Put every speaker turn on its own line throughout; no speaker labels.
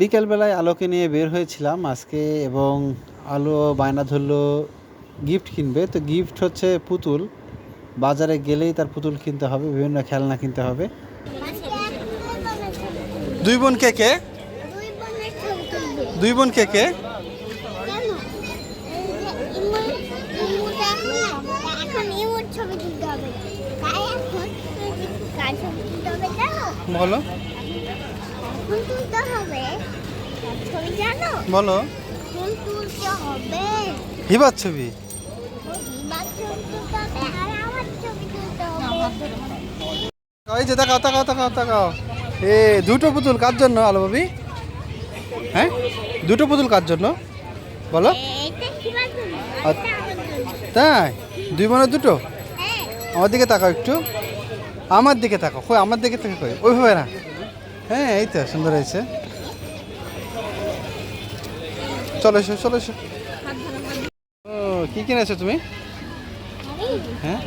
বিকেলবেলায় আলোকে নিয়ে বের হয়েছিলাম আজকে এবং আলো বায়না ধরলো গিফট কিনবে। তো গিফট হচ্ছে পুতুল। বাজারে গেলেই তার পুতুল কিনতে হবে, বিভিন্ন খেলনা কিনতে হবে। দুই বোন কে কে?
দুই
বোন কে কে? বলো।
এখন তুলতে হবে। ছবি জানো?
বলো।
এখন তুলতে হবে।
হিবার ছবি? এই যে তাকাও তাকাও তাকাও তাকাও এ দুটো পুতুল কার জন্য আলো ভাবি? হ্যাঁ? দুটো পুতুল কার জন্য? বলো।
জন্য।
তাই? দুই বোনের দুটো?
হ্যাঁ।
আমার দিকে তাকাও একটু। আমার দিকে তাকাও। কই আমার দিকে থেকে কই? ওইভাবে না। হ্যাঁ এই তো, সুন্দর হয়েছে। চলো এসো চলো এসো। ও, কি কিনেছো তুমি? হ্যাঁ?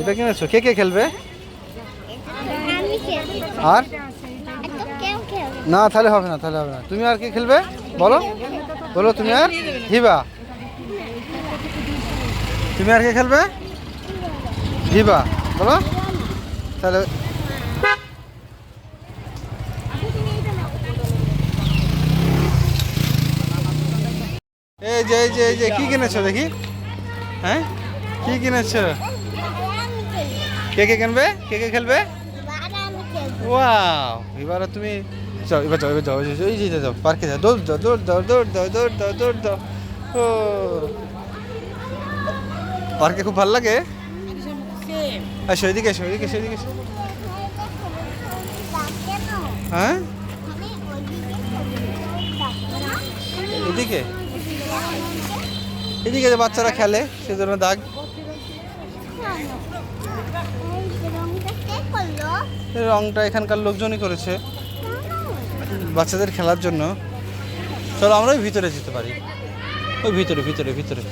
এটা কিনেছো? কে কে খেলবে? আর? না, তাহলে হবে না, তাহলে হবে না। তুমি আর কে খেলবে? বলো। বলো, তুমি আর? হিবা। তুমি আর কে খেলবে হিবা বলো তাহলে এই যে এই যে কি কিনেছো দেখি হ্যাঁ কি কিনেছো কে কে কিনবে কে কে খেলবে ওয়াও এবারে তুমি যাও এবার পার্কে যাও দৌড় দাও দৌড় দাও দৌড় দাও দৌড় দাও দৌড় দাও ও পার্কে খুব ভালো লাগে? হ্যাঁ? এদিকে? এদিকে যে বাচ্চারা খেলে, সেজন্য দাগ।
রংটা
এখানকার লোকজনই করেছে, বাচ্চাদের খেলার জন্য। চলো আমরা ভিতরে যেতে পারি। ওই ভিতরে ভিতরে ভিতরে।